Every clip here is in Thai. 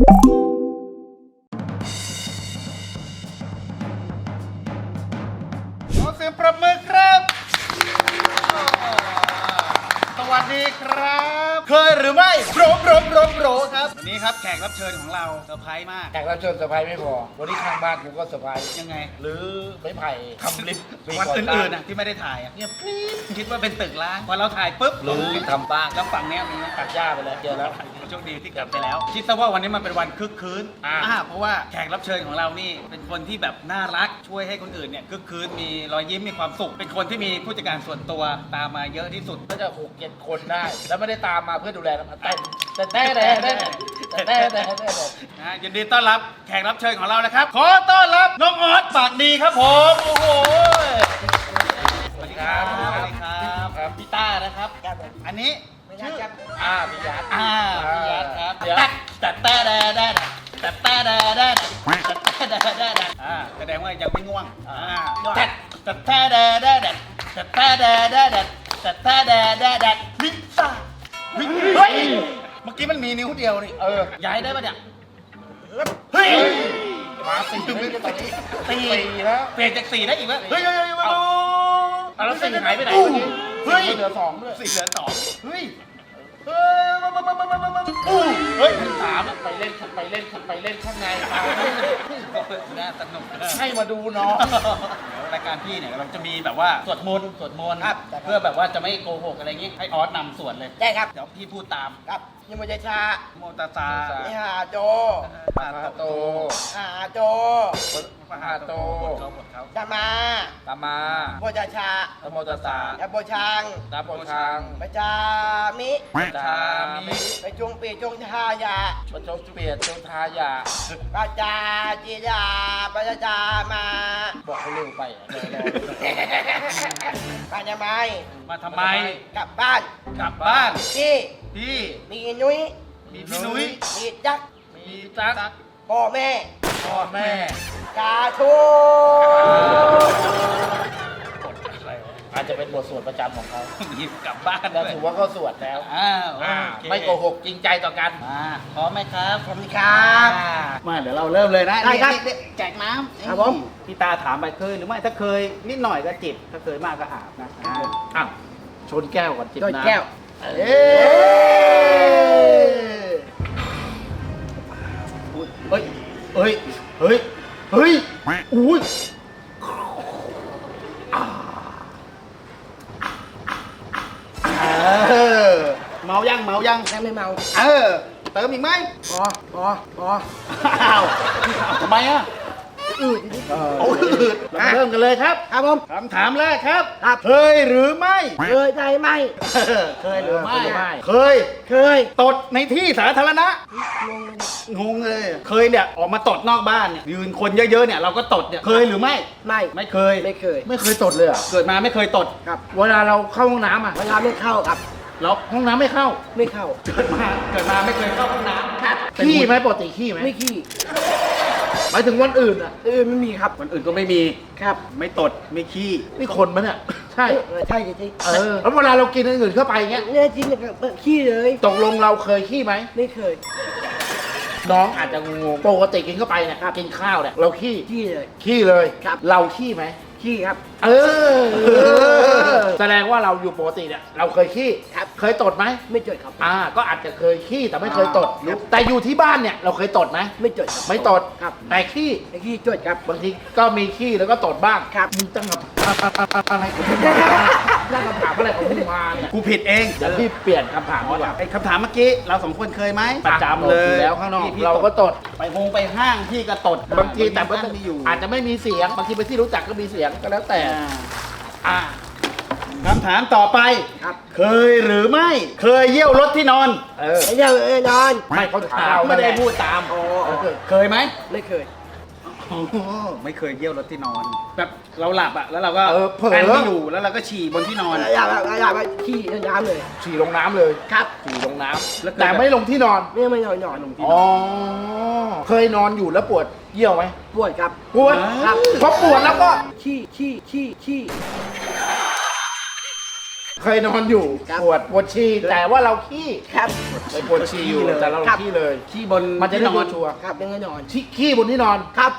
ขอเสียงปรบมือครับ สวัสดีครับ เคยหรือไม่โปรโปรโปรโปรครับ วันนี้ครับแขกรับเชิญของเราเซอร์ไพรส์มาก แขกรับเชิญเซอร์ไพรส์ไม่พอ วันนี้ข้างบ้านกูก็เซอร์ไพรส์ยังไง หรือไม้ไผ่คำลิฟต์ปีวันก่อื่นๆนะที่ไม่ได้ถ่ายอะเงียบกริ๊บคิดว่าเป็นตึกล้าง พอเราถ่ายปุ๊บหรือทำบ้านแล้วฝั่งเนี้ยมีไหมตัดหญ้าไปแล้วเจอแล้ว โชคดีที่กลับไปแล้ว คิดซะว่าวันนี้มันเป็นวันคึกคืนอ่า อ่าเพราะว่าแขกรับเชิญของเรานี่ เป็นคนที่แบบน่ารักช่วยให้คนอื่นเนี่ยคึกคืนมีรอยยิ้มมีความสุข เป็นคนที่มีผู้จัดการส่วนตัวตามมาเยอะที่สุด ก็จะหกเจ็ดคนได้ แล้วไม่ได้ตามมาเพื่อดูแลนะแต่แต่แต่แต่แต่แต่แต่แต่แต่นะฮะยินดีต้อนรับแขกรับเชิญของเรานะครับ ขอต้อนรับน้องออสปากดีครับผม โอ้โหสวัสดีครับสวัสดีครับครับพี่ต้านะครับ อันนี้ชื่ออ่าพี่ยัดอ่าพี่ยัดครับ วงอ่ดดแท้แดดแดดจัดแท้แดดแดดแดดแดดลิซ่าวิงเฮ้ยเมื่อกี้มันมีนิ้วเดียวนี่เออย้ายได้ปะเนี่ยเฮ้ยมาสี่สี่แล้วเปลี่ยนจากสี่ได้อีกไหมเฮ้ยเฮ้ยเฮ้ยเอาแล้วสี่หายไปไหนเฮ้ยเหลือสองเลยสี่เหลือสองเฮ้ยเฮ้ย เล่นไปเล่นไปเล่นข้างในมาน่าสนุกให้มาดูน้องเดี๋ยวรายการพี่เนี่ยเราจะมีแบบว่าสวดมนต์สวดมนต์ครับเพื่อแบบว่าจะไม่โกหกอะไรอย่างงี้ให้ออสนำสวดเลย ได้ครับ เดี๋ยวพี่พูดตามครับ นิโมเจชาโมตาตานิหาโจปาปาโตหาโจปาโตบทเขาบทเขาดามาตามาโมจาชาตโมตัสสะยาโบชังตาโปชังปจามิจามิไปจงปีจงทายาปจงเปียดจงทายาปาจาจียาปาจามาบอกเขาเร็วไปอะเดี๋ยวรอปาจะไมมาทำไม กลับบ้าน กลับบ้านที่ พี่ มีนุ้ย มีพี่นุ้ย มีจักมีตั๊กพ่อแม่พ่อแม่กาทูอาจจะเป็นบทสวดประจำของเขาหยิบกลับบ้านเราด้วยถือว่าเขาสวดแล้วอ่าอ่าโอเคไม่โกหกจริงใจต่อกันมาพร้อมไหมครับขอบคุณครับมาเดี๋ยวเราเริ่มเลยนะได้ครับนี่นี่แจกน้ำครับผมพี่ตาถามไปเคยหรือไม่ถ้าเคยนิดหน่อยก็จิบถ้าเคยมากก็อาบนะอ่าอ้าวชนแก้วก่อนจิบด้วยน้ำแก้ว เอ้ยเฮ้ย เฮ้ย เฮ้ย เฮ้ย อุ้ยเออเมายังเมายัง แค่ไม่เมาเออ เติมอีกไหมพอพอพออ้าวทำไมอะ อืดนิดเอาอืดเรามาเริ่มกันเลยครับครับผมคำถามแรกครับ ครับ เคยหรือไม่ เคยได้ไหมเคยหรือไม่เคยหรือไม่ เคย เคย ตดในที่สาธารณะงงเลยงงเลย เคยเนี่ยออกมาตดนอกบ้านเนี่ยยืนคนเยอะๆเนี่ยเราก็ตดเนี่ย เคยหรือไม่ ไม่ ไม่เคย ไม่เคย ไม่เคยตดเลยเหรอะเกิดมาไม่เคยตด ครับ เวลาเราเข้าห้องน้ำอะ เวลาไม่เข้าครับ แล้วห้องน้ำไม่เข้า ไม่เข้า เกิดมา เกิดมาไม่เคยเข้าห้องน้ำครับขี้ไหมปกติขี้ไหมไม่ขี้ หมายถึงวันอื่นอะอื่นไม่มีครับคนอื่นก็ไม่มีครับ ไม่ตดไม่ขี้นี่คนมันเนี่ยใช่เออใช่จริงๆเออแล้วเวลาเรากินอันอื่นเข้าไปเงี้ยเนี่ยจริงเนี่ยเปิดขี้เลยตกลงเราเคยขี้ไหมไม่เคยน้องอาจจะงงปกติกินเข้าไปเนี่ยกินข้าวเนี่ยเราขี้ขี้เลย ขี้เลยครับ เราขี้ไหม ขี้ครับ เออ แสดงว่าเราอยู่ปกติเนี่ยเราเคยขี้ครับ เคยตดไหมไม่จดครับ อ่า ก็อาจจะเคยขี้แต่ไม่เคยตดแต่อยู่ที่บ้านเนี่ยเราเคยตดไหมไม่จดครับไม่ตดครับแต่ขี้ไอ้ขี้จดครับ บางทีก็มีขี้แล้วก็ตดบ้างครับ มึงตั้งกับอะไรของมึงมา ตั้งคำถามอะไรของมึงมาเนี่ยกูผิดเองเดี๋ยวพี่เปลี่ยนคำถามดีกว่า ไอ้คำถามเมื่อกี้เราสองคนเคยไหมประจำเลยตดอแล้วข้างนอกพี่พี่เราก็ตดไปฮงไปห้างพี่ก็ตดบางทีแต่ก็ห้างมีอยู่ อาจจะไม่มีเสียงบางทีไปที่รู้จักก็มีเสียงก็แล้วแต่อ่าอ่าคำถามต่อไปครับเคยหรือไม่ เคยเยี่ยวรถที่นอน เออไอ้เจ้าเอ้ยนอนไม่เขาถามเราไม่ได้พูดตามอ๋อเออเคยไหมไม่เคยโอ้โห ไม่เคยเยี่ยวรถที่นอน แบบเราหลับอะแล้วเราก็เออเผลอแอนไม่อยู่แล้วเราก็ฉี่บนที่นอน อยากอยากอยากไปขี้ในน้ำเลย ฉี่ลงน้ำเลยครับ ฉี่ลงน้ำแล้วเกิด แต่ไม่ลงที่นอนไม่ไม่นอนนอนอ๋อเคยนอนอยู่แล้วปวดเยี่ยวไหมปวดครับ ปวดครับ พอปวดแล้วก็ขี้ขี้ขี้ขี้ เคยนอนอยู่ครับ ปวดปวดฉี่แต่ว่าเราขี้ครับไปปวดฉี่อยู่แต่เราครับ ขี้เลย ขี้บนมันจะได้ที่นอนชัวร์ครับเป็นไงนอนๆขี้ขี้บนที่นอนครับ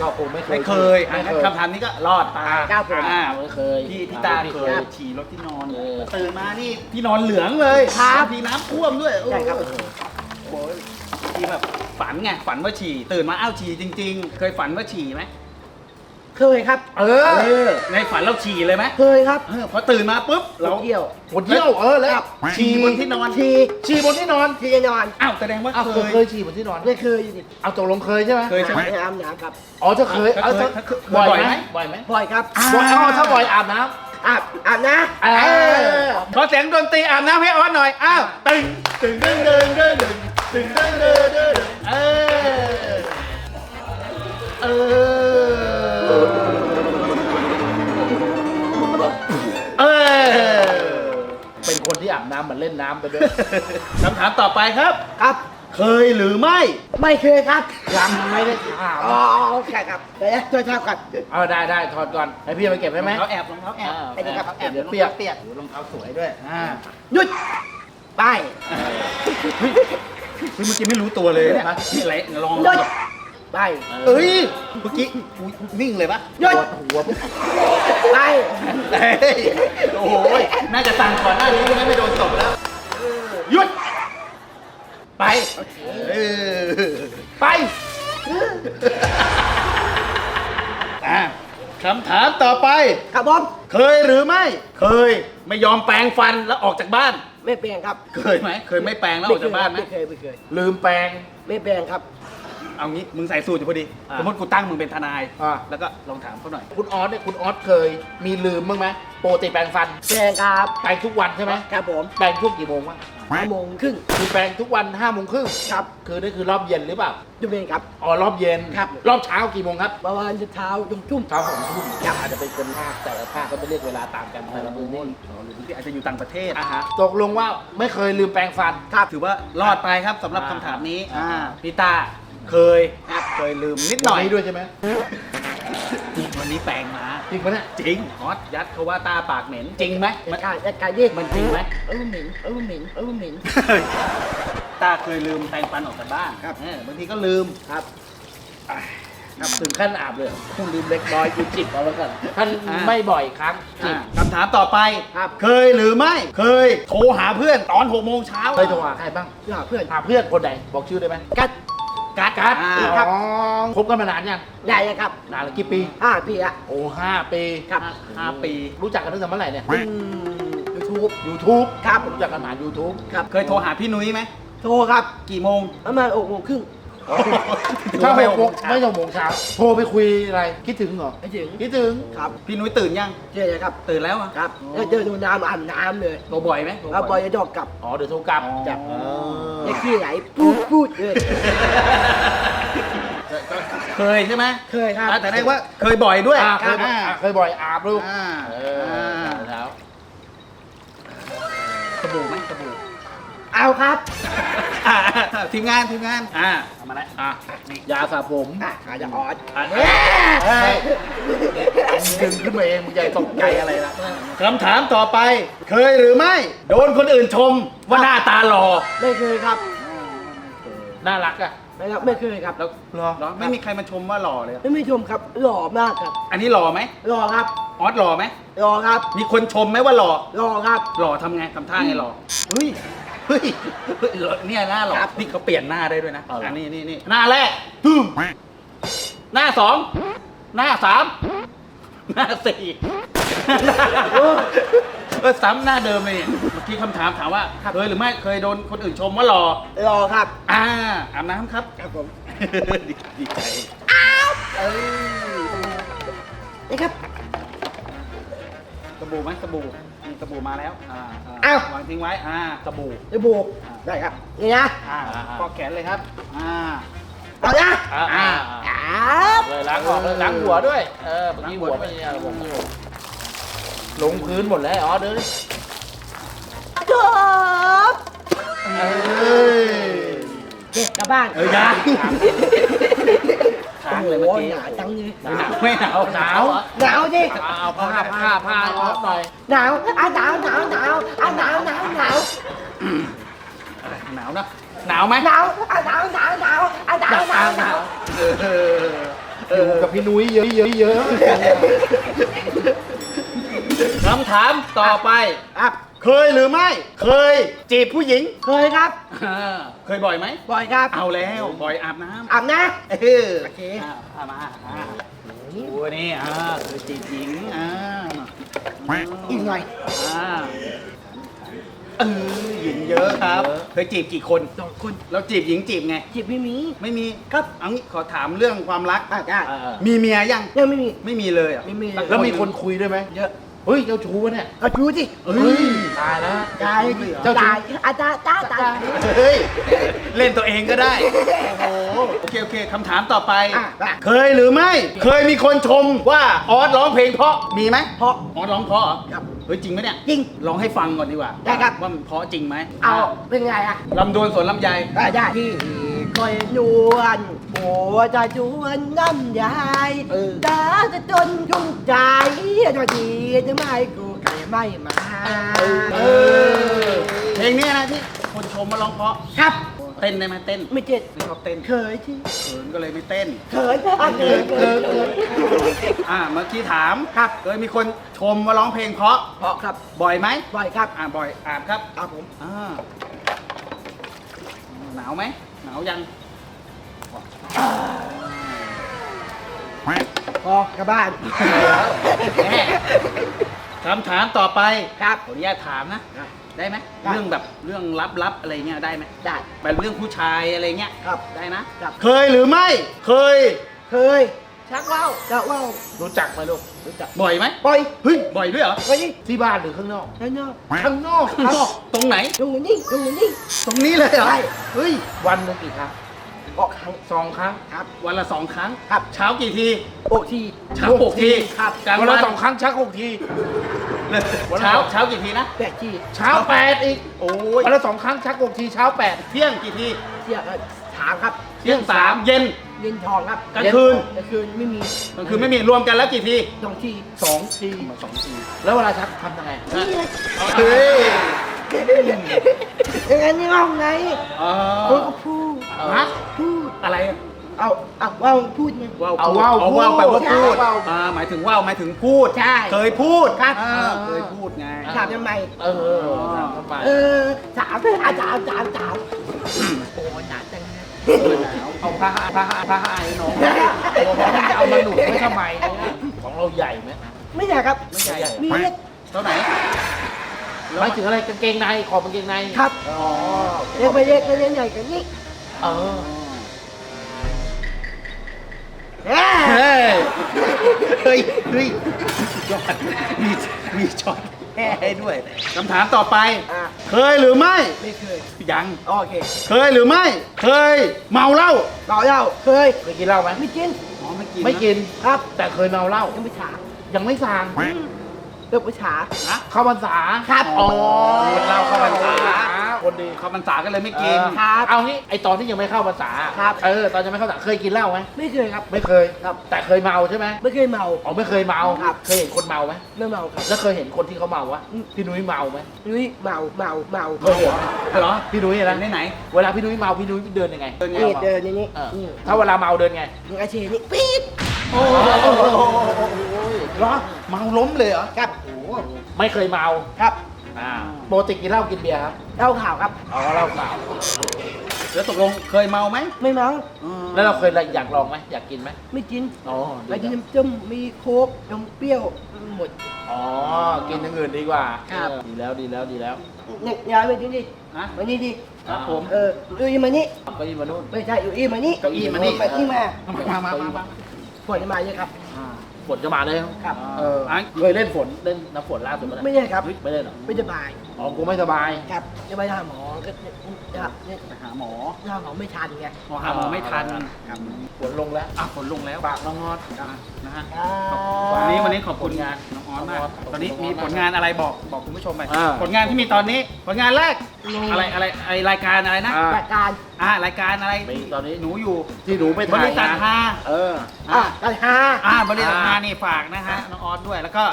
ก็คงไม่เคยไม่เคยอะไม่งั้เคนยคำถามนี้ก็รอดไปครับผม อ่าไม่เคยพี่พี่ตาเคยครับฉี่รถที่นอนเออ ตื่นมานี่ที่นอนเหลืองเลยครับบางทีน้ำท่วมด้วยใช่ครับ โอ้โหโอ้ยบางทีแบบฝันไงฝันว่าฉี่ตื่นมาอ้าวฉี่จริง ๆ เคยฝันว่าฉี่ไหม เคยครับ เออ เออในฝันเราฉี่เลยไหมเคยครับเออพอตื่นมาปุ๊บเราเราเที่ยวปวดเยี่ยวเออแล้วครับฉี่บนที่นอนทีฉี่บนที่นอนที่จะนอนอ้าวแสดงว่าอ้าวเคเคยยเคยฉี่บนที่นอนไม่เคยอยู่ดิเอาตกลงเคยใช่ไหมเคยใช่ไหมอาบน้ำครับอ๋อจะเคยเคยเอาจะเคยบ่อยบ่อยไหไหมมบ่อยไหมบ่อยครับบ่อยอ๋อถ้าบ่อยอาบน้อาบอาบนะำเออขอเสียงดนตรีอาบน้ำให้ออสหน่อยอ้าวตึงตึงตึงตึงตึงตึงตึงตึงตึงตึงเออเออ คนที่อาบน้ำมันเล่นน้ำไปด้วย คำถามต่อไปครับ ครับ เคยหรือไม่ไม่เคยครับยังไม่ได้ถามอ๋อโอเคครับเดี๋ยวนะช่วยทำก่อนเอาได้ได้ถอดก่อนให้พี่เอาไปเก็บไว้ไหมรองเท้าแอบรองเท้าแอบไอ้นี่ครับแอบเดี๋ยวรองเปียกท้าเปียกรองเท้าสวยด้วยอ่าหยุดไป เฮ้ยเมื่อกี้ไม่รู้ตัวเลยเนี่ย นี่อะไรลองหยุด ไปเอ้ยเมื่อกี้อุ๊ยนิ่งเลยปะหยุด ปวดหัวปุ๊บไปเฮ้ยโอ้โหน่าจะสั่งก่อนหน้านี้ไม่งั้นไม่โดนตบแล้วหยุด ไป เออไปอะคำถามต่อไป ครับผมเคยหรือไม่ เคยไม่ยอมแปรงฟันแล้วออกจากบ้าน ไม่เปลี่ยนครับเคยไหมเคยไม่แปรงแล้วออกจากบ้านไหมไม่เคยไม่เคยลืมแปรงไม่เปลี่ยนครับ เอางี้มึงใส่สูตรอยู่พอดีอะสมมติกูตั้งมึงเป็นทนายอะแล้วก็ลองถามเขาหน่อยคุณออสเนี่ยคุณออสเคยมีลืมบ้างไหมปกติแปรงฟันเปลี่ยนครับแปรงทุกวันใช่ไหมครับผมแปรงช่วงกี่โมงบ้างห้าโมงครึ่งคือแปรงทุกวันห้าโมงครึ่งครับคือนี่คือรอบเย็นหรือเปล่าจะเป็นครับ อ๋อรอบเย็นครับ รอบเช้ากี่โมงครับประมาณจะเท้าจุ่มจุ่มเช้าสองทุ่มอาจจะเป็นคนภาคแต่ละภาคก็จะเรียกเวลาต่างกันแต่ละพื้นที่หรือที่อาจจะอยู่ต่างประเทศอะฮะตกลงว่าไม่เคยลืมแปรงฟัน ครับถือว่ารอดไปครับสำหรับอ่าคำถามนี้อ่า อ่าพี่ตา เคยเคยลืมนิดหน่อยวันี้ด้วยใช่ไหมจริงวันนี้แปลงมาจริงปะเนี่ยจริงฮอตยัดเขาว่าตาปากเหม็นจริงไหมจัมัดนการจัดการดิมันจริงไหมเออเหม็นเออเหม็นเออเหม็นตาเคยลืมแปรงฟันออกจากบ้านครับเออบางทีก็ลืมครับครับถึงขั้นอาบเลยเหรอคุณลืมเล็กน้อยคุณจิบเอาแล้วกันท่านอ่าไม่บ่อยครั้งจิบ อะคำถามต่อไป ครับ เคยหรือไม่ เคยโทรหาเพื่อนตอนหกโมงเช้าเคยโทรหาใครบ้างหาเพื่อนหาเพื่อนคนใดบอกชื่อได้ไหมกัด กัดกัดอ่า ครับอ๋อคบกันมานานยังได้ยังครับนานแล้วกี่ปี ห้าปีอะโอ้ห้าปีครับ ห้าปี รู้จักกันตั้งแต่เมื่อไหร่เนี่ย อืมยูทูบ YouTube ครับ รู้จักกันผ่าน YouTube ครับ เคยโทรหาพี่นุ้ยไหมโทรครับกี่โมงประมาณหกโมงครึ่ง ถ้าไม่หกโมงไม่หกโมงเช้าโทรไปคุยอะไรคิดถึงเหรอไปถึงคิดถึงครับพี่นุ้ยตื่นยังเจอเลยครับ ตื่นแล้วอะครับแล้วเจอดูน้ำอาบน้ำเลยโทรบ่อยไหมโทรแล้วบอยจะดอกกลับอ๋อเดี๋ยวโทรกลับจับเออไอ้ขี้ไหลพูดพูดเลยเคยใช่ไหมเคยครับอะแต่ได้ว่าเคยบ่อยด้วยอ่าเคครัยบบ่อยอ่าเคยบ่อยอาบลูกอ่าเออ่อาเช้าสบู่ไหมสบู่ เอาครับอ่าอ่าทีมงานทีมงานอ่าทำมาแล้วอ่านี่ยาสระผมอะอาจจะออดอะเอ๊ะเฮ้ยดึงขึ้นมาเองมึงใหญ่ตกใจอะไรล่ะคำถามต่อไป เคยหรือไม่ โดนคนอื่นชมว่าหน้าตาหล่อไม่เคยครับน่ารักอะไม่ครับไม่เคยครับแล้วเหรอเหรอไม่มีใครมาชมว่าหล่อเลยไม่ไม่ชมครับ หล่อมากครับ อันนี้หล่อไหมหล่อครับออสหล่อไหมหล่อครับ มีคนชมไหมว่าหล่อหล่อครับหล่อทำไงทำท่าไงหล่อเฮ้ย เฮ้ยเฮ้ยเนี่ยหน้าหล่อครับนี่เขาเปลี่ยนหน้าได้ด้วยนะเอาเหรออั อันนี้นี่นี่หน้าแรกฮึมหน้าสองหน้าสามหน้าสี่เออซ้ำหน้าเดิมเลยเนี่ยเมื่อกี้คำถามถามว่าเคยหรือไม่เคยโดนคนอื่นชมว่าหล่อหล่อครับ อ่าอาบน้ำครับ ครับผมดีดีใจ เออนี่ครับ สบู่ไหมสบู่มีสบู่มาแล้วอ่าอ้าว วางทิ้งไว้อ่าสบู่จะบุกได้ครับนี่นะอ่าปอกแขนเลยครับอ่าเอานะอ่าอ่าอ่าครับเลยล้างออกเลยล้างหัวด้วย เออเมื่อกี้หัวไม่มีอะไรผมไม่รู้ลงพื้นหมดแล้วอ๋อเด้อจบเอ้ย เด็กกลับบ้านเอ้ยยังถค้างเลยเมื่อกี้หนาวจังเลยหนาวไม่หนาวหนาวเหรอหนาวดิเอาเอาผ้าผ้าผ้าล็อกหน่อยหนาวอะหนาวหนาวหนาวอะหนาวหนาวหนาวหนาวนะหนาวไหมหนาวอะหนาวหนาวหนาวอะหนาวหนาวหนาวเออเออเออยู่อกับพี่นุ้ยเยอะเยอะเยอะคำถามต่อไปครับ เคยหรือไม่ เคยจีบผู้หญิง เคยครับอ่าเคยบ่อยไหม บ่อยครับเอาแล้วบ่อยอาบน้ำอาบน้เออโอเคอ่าเอามาอ่าโอ้นี่อ่าเคยจีบหญิงอ่าำอีกหน่อยอ่าเออหญิงเยอะครับ เคยจีบกี่คนสองคนแล้วจีบหญิงจีบไง จีบไม่มี ไม่มีครับเอางี้ขอถามเรื่องความรักอะได้เออมีเมียยังยังไม่มีไม่มีเลยเหรอะไม่มีเลย แล้วมีคนคุยด้วยไหมเยอะ เฮ้ยเจ้าชู้ปะเนี่ยเอาดูสิเฮ้ยตายแล้วตายดิเจ้าชู้ตายอาจารย์ตายตายเฮ้ยเล่นตัวเองก็ได้โอ้โหโอเคโอเคคำถามต่อไป อะได้เคยหรือไม่ เคยมีคนชมว่าออสร้องเพลงเพราะมีไหมเพราะออสร้องเพราะเหรอครับ เฮ้ยจริงไหมเนี่ยจริงร้องให้ฟังก่อนดีกว่าได้ครับ ว่ามันเพราะจริงไหมเอาเป็นไงอะลำดวนสวนลำไยได้ได้ที่คอยนวล โอ้จะชวนน้ำยายเออ ตาจะจนยุ่งใจจะดีจะไม่กูใครไม่มาเออเพลงนี้นะที่คนชมมาร้องเพราะครับ เต้นได้ไหมเต้นไม่เจ็ดไม่ชอบเต้นเคยที่เขินก็เลยไม่เต้น เขินอะเขินเขินเขินอ่าเมื่อกี้ถามครับเคยมีคนชมว่าร้องเพลงเพราะเพราะครับบ่อยไหมบ่อยครับอ่าบ่อยอ่านครับครับผมอ่าหนาวไหมหนาวยัง พอกลับบ้านแม่คำถามต่อไปครับขออนุญาตถามนะครับได้ไหมได้ เรื่องแบบเรื่องลับๆอะไรเงี้ยได้ไหมได้ แบบเรื่องผู้ชายอะไรเงี้ยครับ ได้นะ ครับ เคยหรือไม่ เคย เคย ชักว่าวชักว่าวรู้จักไหมลูก รู้จัก บ่อยไหมปล่อยเฮ้ยบ่อยด้วยเหรอไปนี่ที่บ้านหรือข้างนอกแล้วเนาะข้างนอกข้างนอกตรงไหนดูนี่ดูนี่ตรงนี้เลยเหรอใช่เฮ้ย วันหนึงกี่ครั้ง ออกครั้ง สองครั้งครับ วันละสองครั้งครับ เช้ากี่ทีโอ้ทีเช้าหกทีครับกลางวันวัละนสองครั้งชักหกทีวันละเช้าสองเช้ากี่ทีนะแปดทีเช้าแปดอีกโอ้ยวันละสองครั้งชักหกทีเช้าแปดเที่ยงกี่ทีเที่ยงก็ถามครับเที่ยงสามเย็นเย็นทองครับกลางคืนกลางคืนไม่มีกลางคืนไม่มีรวมกันแล้วกี่ทีสองทีสองทีสองทีแล้วเวลาชักทำยังไงเฮ้ยอย่างนั้นนี่ว่าไงอ๋อเขาก็พูด ฮะพูดอะไรอะ เอาเอาว่าพูดไงว่าวเอาพูดว่าวเอาว่าวไปว่าใช่พูดว่าวอ่าหมายถึงว่าวหมายถึงพูด ใช่เคยพูดครับอ่าเคยพูดไง ถามทำไม เออถามทำไมเออถามอาถามถามถามโอ้หนาจังเลยเอาผ้าผ้าผ้าให้น้องตัวมันจะเอามาหนุนไว้ทำไมเนี่ยของเราใหญ่ไหม ไม่ใช่ครับไม่ใหญ่มีเล็กเท่าไหนหมายถึงอะไรกางเกงในขอบกางเกงในครับ อ๋อ เล็กไปเล็กไปเล็กใหญ่กันนี่ เออเอ้ยเฮ้ยเฮ้ยเฮ้ยยอดมีมีช็อตแห่ให้ด้วยคำถามต่อไป อะ เคยหรือไม่ ไม่เคยยัง โอเคเคยหรือไม่ เคยเมาเหล้าเราเล่าเคยเคยกินเหล้าไหมไม่กินอ๋อไม่กินไม่กินครับ แต่เคยเมาเหล้ายังไม่ถามยังไม่สั่งเลิกไปถามนะเข้าพรรษาครับอ๋อกินเหล้าเข้าพรรษา คนดีเขาพรรษากันเลยไม่กิน ครับ เอางี้ไอตอนที่ยังไม่เข้าพรรษาครับ เออตอนยังไม่เข้าพรรษาเคยกินเหล้าไหมไม่เคยครับ ไม่เคยครับ แต่เคยเมาใช่ไหมไม่เคยเมา อ๋อไม่เคยเมาครับ เคยเห็นคนเมาไหมไม่เมาครับ แล้วเคยเห็นคนที่เขาเมาวะพี่นุ้ยเมาไหมนุ้ยเมาเมาเมาเคยเห็นเหรอพี่นุ้ยเห็นะนที่ไหนเวลาพี่นุ้ยเมาพี่นุ้ยเดินยังไงเดินไงนี่เดินในนี้เออนี่ถ้าเวลาเมาเดินไงนี่อาเชนี่ปี๊ดโอ้โหเหรอเมาล้มเลยเหรอครับไม่เคยเมาครับ อ่าปกติกินเหล้ากินเบียร์ครับเล่าข่าวครับอ๋อเหล้าขาวแล้วตกลงเคยเมาไหมไม่เมาแล้วเราเคยอยากลองไหมอยากกินไหมไม่กินอ๋อแล้วกินน้ำจิ้มมีโค้กนมเปรี้ยวหมด อ๋อกินอย่างอื่นดีกว่าครับ เออดีแล้วดีแล้วดีแล้วเนี่ยย้ายไปที่นี่ฮะ มานี่ดิครับผม เอออยู่อีมานี่ก็ยินมานู่น ไม่ใช่อยู่อีมานี่เก้าอี้มานี่ ไปที่มามามามามาฝนจะมาเยอะครับ ฝนจะมาเลยครับ เอออะเคยเล่นฝนเล่นน้ำฝนล่าสุดเมื่อไหร่ไม่ใช่ครับไม่เล่นเหรอไม่สบาย ออ๋อกูไม่สบาย ครับจะไปหาหมอก็เนี่ยครับเนี่ยไปหาหมอหาหมอไม่ทันไง หมอหาหมอไม่ทันครับฝนลงแล้วอะฝนลงแล้วปากน้องงอดนะฮะอ่าวันนี้วันนี้ขอบคุณงานน้องออสมากน้องออสตอนนี้มีผลงานอะไรบอกบอกคุณผู้ชมไปอ่าผลงานที่มีตอนนี้ผลงานแรกอะไรอะไรไอรายการอะไรนะอ่ารายการอ่ารายการอะไรมีตอนนี้หนูอยู่ที่หนูไปบถ่ายริษัทนะฮาเอออะรายการอ่าบริษัทอ่าฮานี่ฝากนะฮะน้องออสด้วยแล้วก็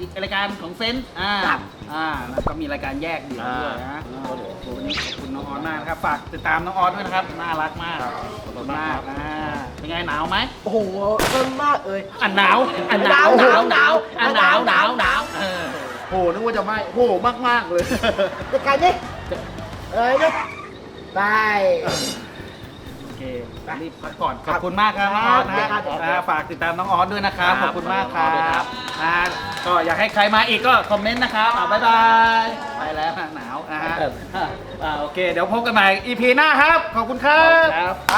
อีกรายการของเซนต์อ่าครับ อ่าแล้วก็มีรายการแยกเดี่ยวด้วยนะโอ้โหวันนี้ขอบคุณน้องออสมากนะครับ ฝากติดตามน้องออสด้วยนะครับ น่ารักมากครับขอบคุณมากอ่าเป็นไงหนาวไหมโอ้โหเพิ่มมากเอ่ยอันหนาวอันหนาวหนาวหนาวอันหนาวหนาวหนาวเออโหนึกว่าจะไม่โหมากมากๆเลยรายการนี้เอ้ยนะไปโอ เครีบพักก่อนขอบคุณมากครับน้องคอรัอบสนะครับอ่าฝากติดตามน้องออสด้วยนะครับคขรับอบคุณมากครัขอบคุณครับบอ่าก็อยากให้ใครมาอีกก็คอมเมนต์นะครับอ่าบ๊ายบายไปแล้วหนาวนะฮะอ่าโอเค เดี๋ยวพบกันใหม่ EP หน้าครับ ขอบคุณครับ ครับไป